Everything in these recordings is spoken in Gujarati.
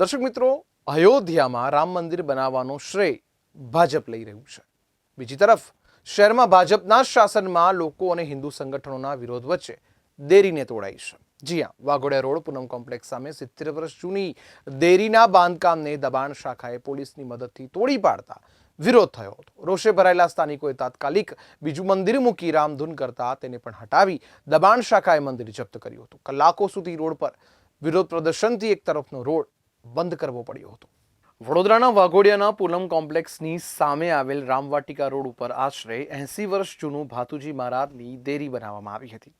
દર્શક મિત્રો, અયોધ્યામાં રામ મંદિર બનાવવાનો શ્રેય ભાજપ લઈ રહ્યું છે. બીજી તરફ, શહેરમાં ભાજપના શાસનમાં લોકો અને હિન્દુ સંગઠનોના વિરોધ વચ્ચે દેરીને તોડાઈ છે. જી હા, વાઘોડિયા રોડ પૂનમ કોમ્પ્લેક્સ સામે સિત્તેર વર્ષ જૂની દેરીના બાંધકામને દબાણ શાખાએ પોલીસની મદદથી તોડી પાડતા વિરોધ થયો હતો. રોષે ભરાયેલા સ્થાનિકોએ તાત્કાલિક બીજું મંદિર મૂકી રામધૂન કરતા તેને પણ હટાવી દબાણ શાખાએ મંદિર જપ્ત કર્યું હતું. કલાકો સુધી રોડ પર વિરોધ પ્રદર્શનથી એક તરફનો રોડ બંધ કરવો પડ્યો હતો. વડોદરાના વાઘોડિયાના પૂનમ કોમ્પ્લેક્સની સામે આવેલ રામવાટિકા રોડ ઉપર આશરે એંસી વર્ષ જૂનું ભાતુજી મહારાજની દેરી બનાવવામાં આવી હતી.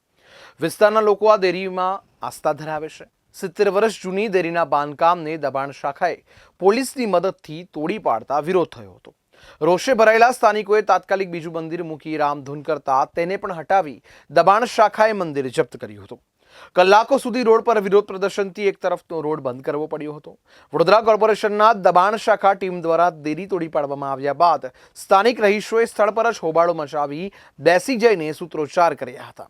વિસ્તારના લોકો આ દેરીમાં આસ્થા ધરાવે છે. સિત્તેર વર્ષ જૂની દેરીના બાંધકામને દબાણ શાખાએ પોલીસની મદદથી તોડી પાડતા વિરોધ થયો હતો. રોષે ભરાયેલા સ્થાનિકોએ તાત્કાલિક બીજું મંદિર મૂકી રામધૂન કરતા તેને પણ હટાવી દબાણ શાખાએ મંદિર જપ્ત કર્યું હતું. કલાકો સુધી રોડ પર વિરોધ પ્રદર્શનથી એક તરફનો રોડ બંધ કરવો પડ્યો હતો. વડોદરા કોર્પોરેશનના દબાણ શાખા ટીમ દ્વારા દેરી તોડી પાડવામાં આવ્યા બાદ સ્થાનિક રહીશોએ સ્થળ પર જ હોબાળો મચાવી બેસી જઈને સૂત્રોચ્ચાર કર્યા હતા.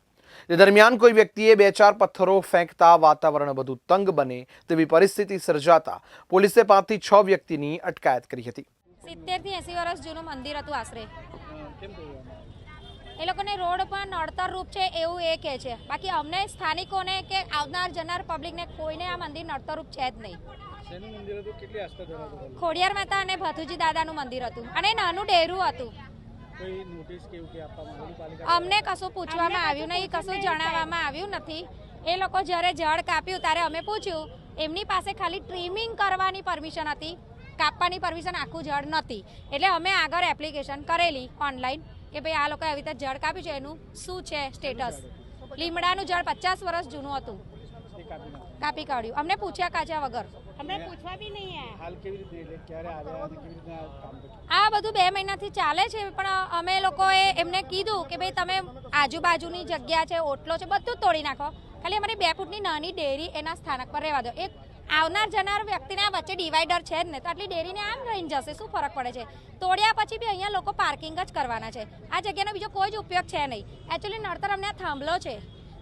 તે દરમિયાન કોઈ વ્યક્તિએ બે ચાર પથ્થરો ફેંકતા વાતાવરણ વધુ તંગ બને તેવી પરિસ્થિતિ સર્જાતા પોલીસે પાંચથી છ વ્યક્તિની અટકાયત કરી હતી. સિત્તેરથી એસી વર્ષ જૂનું મંદિર હતું આશરે. એ લોકોને રોડ પર નડતર રૂપ છે એવું એ કહે છે. બાકી અમને સ્થાનિકોને કે આવનાર જનાર પબ્લિકને કોઈને આ મંદિર નડતર રૂપ છે જ નહીં? ખોડિયાર મહેતા અને ભથુજી દાદાનું મંદિર હતું. અને નાનું ડેરું હતું. અમને કશું પૂછવામાં આવ્યું નહીં કશું જણાવવામાં આવ્યું નથી. એ લોકો જ્યારે જળ કાપ્યું ત્યારે અમે પૂછ્યું એમની પાસે ખાલી ટ્રીમિંગ કરવાની પરમિશન હતી? કાપવાની પરમિશન આખું જળ નથી. એટલે અમે આગળ એપ્લિકેશન કરેલી ઓનલાઈન કે ભાઈ આ લોકોએ આવી રીતે જળ કાપ્યું છે? એનું શું છે સ્ટેટસ લીમડાનું જળ પચાસ વર્ષ જૂનું હતું. કાપી કાઢ્યું. અમને પૂછ્યા કાચ્યા વગર. પૂછવા બી નહીં હાલ કેવી રીતે ક્યારે આવ્યા કેવી રીતના આ બધું બે મહિનાથી ચાલે છે પણ અમે લોકોએ એમને કીધું કે ભાઈ તમે આજુબાજુની જગ્યા છે ઓટલો છે બધું જ તોડી નાખો. ખાલી અમારી બે ફૂટની નાની ડેરી એના સ્થાનક પર રહેવા દો. એક આવનાર જનાર વ્યક્તિના વચ્ચે ડિવાઈડર છે જ ને તો આટલી ડેરીને આમ રહીને જશે, શું ફરક પડે છે? તોડ્યા પછી બી અહીંયા લોકો પાર્કિંગ જ કરવાના છે. આ જગ્યાનો બીજો કોઈ જ ઉપયોગ છે નહીં. એકચ્યુઅલી નડતર અમને થાંભલો છે.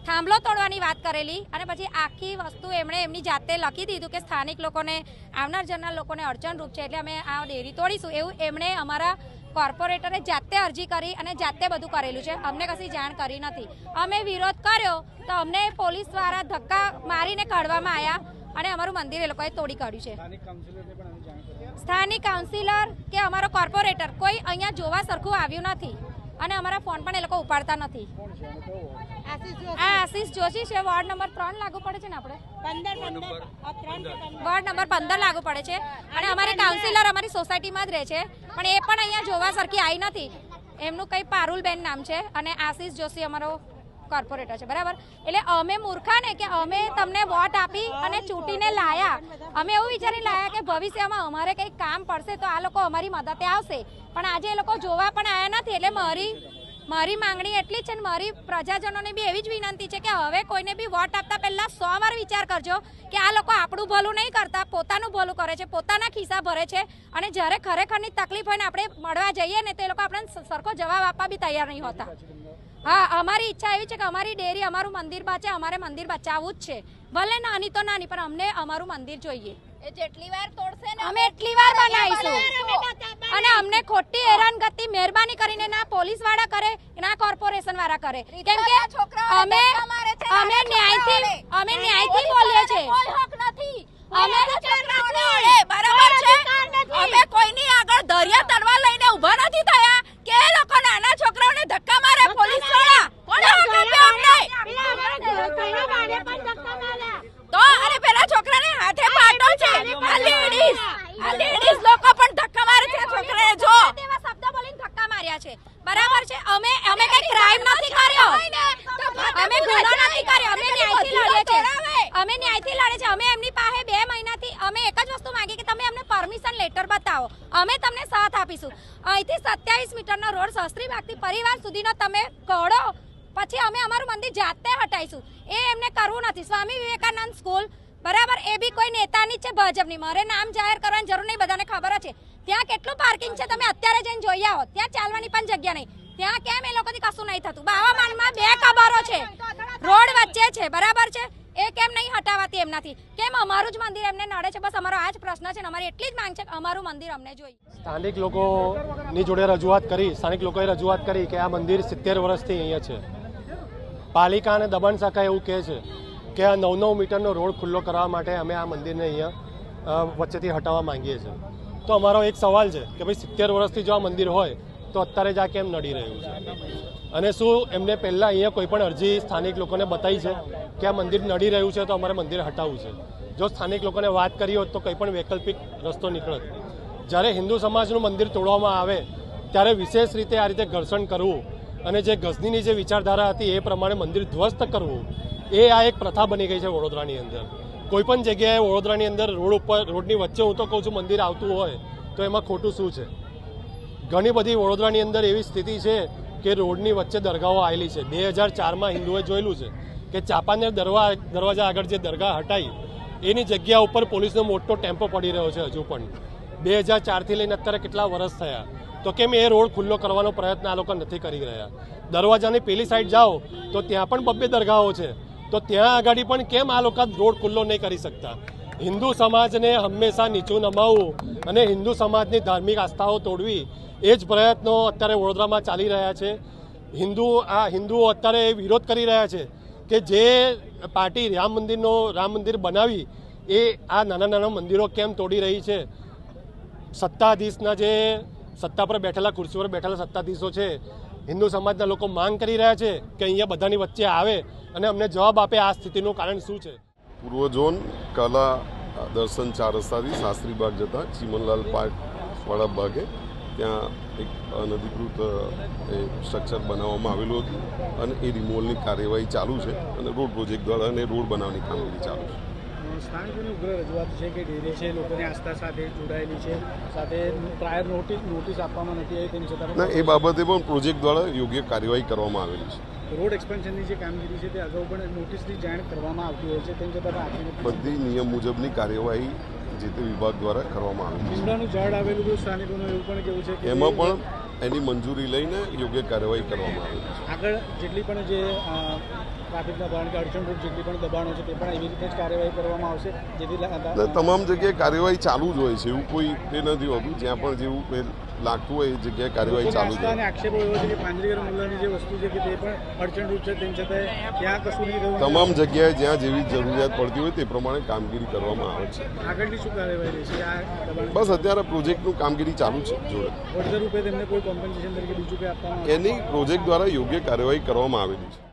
થાંભલો તોડવાની વાત કરેલી અને પછી આખી વસ્તુ એમણે એમની જાતે લખી દીધું કે સ્થાનિક લોકોને, આવનાર જનાર લોકોને અડચણરૂપ છે એટલે અમે આ ડેરી તોડીશું. એવું એમણે અમારા કોર્પોરેટરે જાતે અરજી કરી અને જાતે બધું કરેલું છે. અમને કશી જાણ કરી નથી. અમે વિરોધ કર્યો તો અમને પોલીસ દ્વારા ધક્કા મારીને કાઢવામાં આવ્યા અને અમારું મંદિર એ લોકોએ તોડી કાઢ્યું છે. સ્થાનિક કાઉન્સિલરને પણ આની જાણ કરી. સ્થાનિક કાઉન્સિલર કે અમારો કોર્પોરેટર કોઈ અહીંયા જોવા સરખું આવ્યું નથી. અને અમારા ફોન પણ એ લોકો ઉપાડતા નથી. આ આશીષ જોશી છે. વોર્ડ નંબર ત્રણ લાગુ પડે છે ને આપણે? વોર્ડ નંબર પંદર. લાગુ પડે છે. અને અમારી કાઉન્સિલર અમારી સોસાયટીમાં જ રહે છે. પણ એ પણ અહીંયા જોવા સરખી આવી નથી. એમનું કંઈ પારુલબેન નામ છે. અને આશીષ જોશી અમારો કોર્પોરેટર છે, બરાબર? એટલે અમે મૂર્ખા ને કે અમે તમને વોટ આપી અને ચૂંટીને લાયા. અમે એવું વિચારી લાયા કે ભવિષ્યમાં અમારે કંઈક કામ પડશે તો આ લોકો અમારી મદદે આવશે. પણ આજે એ લોકો જોવા પણ આવ્યા નથી, એટલે મારી મારી માંગણી એટલી છે ને મારી પ્રજાજનોને બી એવી જ વિનંતી છે કે હવે કોઈને બી વોટ આપતા પહેલા સો વાર વિચાર કરજો કે આ લોકો આપણું ભલું નહીં કરતા, પોતાનું ભલું કરે છે, પોતાના ખિસ્સા ભરે છે. અને જ્યારે ખરેખરની તકલીફ હોય ને આપણે મળવા જઈએ ને તો એ લોકો આપણને સરખો જવાબ આપવા બી તૈયાર નહીં હોતા. હા અમારી ઈચ્છા એવી છે કે અમારી ડેરી અમારું મંદિર બચે અમારે મંદિર બચાવવું જ છે. ભલે નાની તો નાની પણ અમને અમારું મંદિર જોઈએ. જેટલી વાર તોડશે ને અમે એટલી વાર બનાવીશું. અને અમને ખોટી હેરાનગતિ મહેરબાની કરીને ના પોલીસવાળા કરે ના કોર્પોરેશન વાળા કરે. કેમ કે અમે અમે ન્યાયથી અમે ન્યાયથી બોલીએ છીએ. કોઈ હક નથી. અમે બરાબર છે. અમે કોઈની આગળ દરિયા તળવા લઈને ઊભા નથી થયા કે એ લોકો નાના છોકરાઓને ધક્કા મારે પોલીસવાળા કોને હક આપ્યો અમને પેલા અમારા ઘરના બાને પણ ધક્કા માર્યા તો અરે પેલા છોકરાને હાથે પાટો છે આ લેડીઝ આ લેડીઝ લોકો પણ ધક્કા મારે છે આ છોકરાને જો તેવા શબ્દ બોલીને ધક્કા માર્યા છે બરાબર છે અમે અમે કઈ ક્રાઇમ નથી કર્યો અમે ગુનો નથી કર્યો અમે ન્યાયથી લડીએ છીએ અમે ન્યાયથી લડે છે. અમે એમની પાસે બે મહિનાથી, અમે એક જ વસ્તુ માંગી કે તમે અમને પરમિશન લેટર બતાવો. અમે તમને સાથ આપીશું. અહીંથી સત્યાવીસ મીટરનો રોડ શસ્ત્રીબાગથી પરિવાર સુધીનો તમે કહો પછી અમે અમારું મંદિર જાતે હટાઈશું એ એમને કરવું નથી. સ્વામી વિવેકાનંદ સ્કૂલ, બરાબર? એ બી કોઈ નેતાની છે, ભાજપની. મારે નામ જાહેર કરવાની જરૂર નહીં, બધાને ખબર છે. ત્યાં કેટલું પાર્કિંગ છે તમે અત્યારે જઈને જોઈ આવો. ત્યાં ચાલવાની પણ જગ્યા નહીં. ત્યાં કેમ એ લોકોથી કશું નહીં થતું? બાવા માનમાં બે કબરો છે. રોડ વચ્ચે છે, બરાબર છે? એ કેમ નહીં હટાવાતી એમનાથી? કેમ અમારું જ મંદિર એમને નડે છે? બસ અમારો આ જ પ્રશ્ન છે અમારી એટલી જ માંગ છે કે અમારું મંદિર અમને જોઈએ. સ્થાનિક લોકોની જોડે રજૂઆત કરી, સ્થાનિક લોકોએ રજૂઆત કરી કે આ મંદિર સિત્તેર વર્ષથી અહીંયા છે. પાલિકા અને દમણ શાખા એવું કહે છે કે આ નવ નવ મીટરનો રોડ ખુલ્લો કરવા માટે અમે આ મંદિરને અહીંયા વચ્ચેથી હટાવવા માંગીએ છીએ. તો અમારો એક સવાલ છે કે ભાઈ સિત્તેર વર્ષથી જો આ મંદિર હોય તો અત્યારે જ આ કેમ નડી રહ્યું છે? અને શું એમને પહેલાં અહીંયા કોઈ પણ અરજી સ્થાનિક લોકોને બતાવી છે કે આ મંદિર નડી રહ્યું છે તો અમારે મંદિર હટાવવું છે? જો સ્થાનિક લોકોને વાત કરી હોત તો કંઈ પણ વૈકલ્પિક રસ્તો નીકળત. જ્યારે હિન્દુ સમાજનું મંદિર તોડવામાં આવે, ત્યારે વિશેષ રીતે આ રીતે ઘર્ષણ કરવું અને જે ગઝનીની જે વિચારધારા હતી એ પ્રમાણે મંદિર ધ્વસ્ત કરવું, એ આ એક પ્રથા બની ગઈ છે વડોદરાની અંદર. કોઈ પણ જગ્યાએ વડોદરાની અંદર રોડ ઉપર, રોડની વચ્ચે હું તો કહું છું મંદિર આવતું હોય તો એમાં ખોટું શું છે? ઘણી બધી વડોદરાની અંદર એવી સ્થિતિ છે કે રોડની વચ્ચે દરગાહો આવેલી છે. બે હજાર ચારમાં હિન્દુએ જોયેલું છે કે ચાપાનેર દરવા દરવાજા આગળ જે દરગાહ હટાઈ, એની જગ્યા ઉપર પોલીસનો મોટો ટેમ્પો પડી રહ્યો છે હજુ પણ. બે હજાર ચારથી લઈને અત્યારે કેટલા વર્ષ થયા? તો કેમ એ રોડ ખુલ્લો કરવાનો પ્રયત્ન આ લોકો નથી કરી રહ્યા? દરવાજાની પેલી સાઈડ જાઓ, તો ત્યાં પણ બબ્બે દરગાહો છે. તો ત્યાં આગળ પણ કેમ આ લોકો રોડ ખુલ્લો નહીં કરી શકતા? હિન્દુ સમાજને હંમેશા નીચું નમાવવું અને હિન્દુ સમાજની ધાર્મિક આસ્થાઓ તોડવી એ જ પ્રયત્નો અત્યારે વડોદરામાં ચાલી રહ્યા છે. હિન્દુ, આ હિન્દુઓ અત્યારે વિરોધ કરી રહ્યા છે કે જે પાર્ટી રામ મંદિરનો, રામ મંદિર બનાવી એ આ નાના નાના મંદિરો કેમ તોડી રહી છે? સત્તાધીશના જે સત્તા પર બેઠેલા, ખુરશી પર બેઠેલા સત્તાધીશો છે, હિન્દુ સમાજના લોકો માંગ કરી રહ્યા છે કે અહીંયા બધાની વચ્ચે આવે અને અમને જવાબ આપે આ સ્થિતિનું કારણ શું છે? પૂર્વ ઝોન, કલા દર્શન ચાર શાસ્ત્રી બાગ જતા ચીમનલાલ પાર્ક વાળા ભાગે ત્યાં એક અનધિકૃત સ્ટ્રક્ચર બનાવવામાં આવેલું હતું અને એ રિમોવલની કાર્યવાહી ચાલુ છે અને રોડ પ્રોજેક્ટ દ્વારા અને રોડ બનાવવાની કામગીરી ચાલુ છે. સ્થાનિકોની ઉગ્ર રજૂઆત છે કે ડેરી છે લોકોની આસ્થા સાથે જોડાયેલી છે સાથે પ્રાયર નોટિસ નોટિસ આપવામાં નથી આવી તેમ છતાં ના એ બાબતે પણ પ્રોજેક્ટ દ્વારા યોગ્ય કાર્યવાહી કરવામાં આવેલી છે. રોડ એક્સપેન્શનની જે કામગીરી છે તે અગાઉ પણ નોટિસની જાણ કરવામાં આવતી હોય છે તેમ છતાં બધી નિયમ મુજબની કાર્યવાહી જે તે વિભાગ દ્વારા કરવામાં આવેલી લીમડાનું ઝાડ આવેલું હતું સ્થાનિકોનું એવું પણ કેવું છે છે કે એમાં પણ એની મંજૂરી લઈને યોગ્ય કાર્યવાહી કરવામાં આવે છે. આગળ જેટલી પણ જે ટ્રાફિકના દબાણ કે અડચણરૂપ જેટલી પણ દબાણો છે તે પણ એવી રીતે જ કાર્યવાહી કરવામાં આવશે જેથી તમામ જગ્યાએ કાર્યવાહી ચાલુ જ હોય છે એવું કોઈ એ નથી હોતું જ્યાં પણ જેવું લાગતું હોય એ જગ્યાએ કાર્યવાહી ચાલુ આક્ષેપો એવો છે કે પાંજરીગર મુલ્લાની જે વસ્તુ છે કે તે પણ અડચણરૂપ છે તેમ છતાં ત્યાં કશું નહીં તમામ જગ્યાએ જ્યાં જેવી જરૂરિયાત પડતી હોય તે પ્રમાણે કામગીરી કરવામાં આવે છે. આગળની શું કાર્યવાહી રહેશે? બસ અત્યારે પ્રોજેક્ટનું કામગીરી ચાલુ છે જોડે. રૂપે તેમને કોઈ કોમ્પન્સેશન તરીકે બીજું કંઈ આપવામાં એની પ્રોજેક્ટ દ્વારા યોગ્ય કાર્યવાહી કરવામાં આવેલી છે.